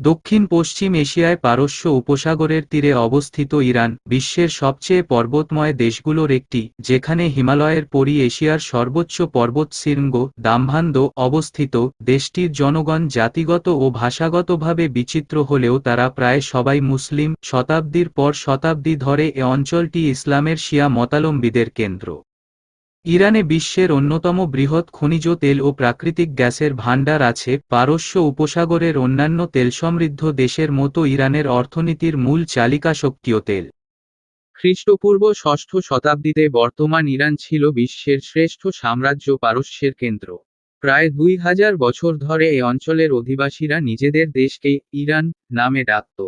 দক্ষিণ পশ্চিম এশিয়ায় পারস্য উপসাগরের তীরে অবস্থিত ইরান বিশ্বের সবচেয়ে পর্বতময় দেশগুলোর একটি, যেখানে হিমালয়ের পরি এশিয়ার সর্বোচ্চ পর্বতশৃঙ্গ দাম্ভান্দ অবস্থিত, দেশটির জনগণ জাতিগত ও ভাষাগতভাবে বিচিত্র হলেও তারা প্রায় সবাই মুসলিম শতাব্দীর পর শতাব্দী ধরে এ অঞ্চলটি ইসলামের শিয়া মতালম্বীদের কেন্দ্র। ইরানে বিশ্বের অন্যতম বৃহৎ খনিজ তেল ও প্রাকৃতিক গ্যাসের ভাণ্ডার আছে। পারস্য উপসাগরের অন্যান্য তেলসমৃদ্ধ দেশের মতো ইরানের অর্থনীতির মূল চালিকা শক্তিও তেল। খ্রিস্টপূর্ব ষষ্ঠ শতাব্দীতে বর্তমান ইরান ছিল বিশ্বের শ্রেষ্ঠ সাম্রাজ্য পারস্যের কেন্দ্র। প্রায় দুই হাজার বছর ধরে এ অঞ্চলের অধিবাসীরা নিজেদের দেশকে ইরান নামে ডাকত।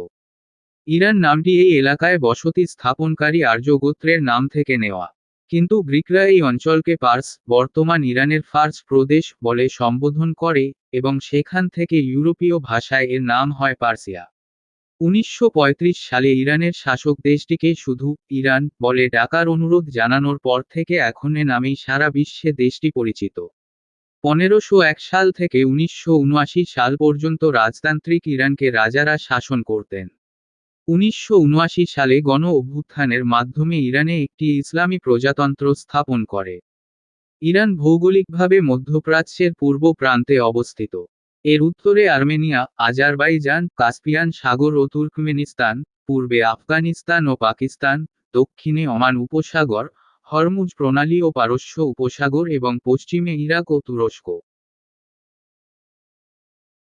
ইরান নামটি এই এলাকায় বসতি স্থাপনকারী আর্য গোত্রের নাম থেকে নেওয়া। কিন্তু গ্রিকরা এই অঞ্চলকে পার্স, বর্তমান ইরানের ফার্স প্রদেশ বলে সম্বোধন করে এবং সেখান থেকে ইউরোপীয় ভাষায় এর নাম হয় পার্সিয়া। উনিশশো পঁয়ত্রিশ সালে ইরানের শাসক দেশটিকে শুধু ইরান বলে ডাকার অনুরোধ জানানোর পর থেকে এখন এ নামেই সারা বিশ্বে দেশটি পরিচিত। পনেরোশো এক সাল থেকে উনিশশো উনআশি সাল পর্যন্ত রাজতান্ত্রিক ইরানকে রাজারা শাসন করতেন। উনিশশো উনআশি সালে গণ অভ্যুত্থানের মাধ্যমে ইরানে একটি ইসলামী প্রজাতন্ত্র স্থাপন করে। ইরান ভৌগোলিকভাবে মধ্যপ্রাচ্যের পূর্ব প্রান্তে অবস্থিত। এর উত্তরে আর্মেনিয়া, আজারবাইজান, কাস্পিয়ান সাগর ও তুর্কমেনিস্তান, পূর্বে আফগানিস্তান ও পাকিস্তান, দক্ষিণে ওমান উপসাগর, হরমুজ প্রণালী ও পারস্য উপসাগর এবং পশ্চিমে ইরাক ও তুরস্ক।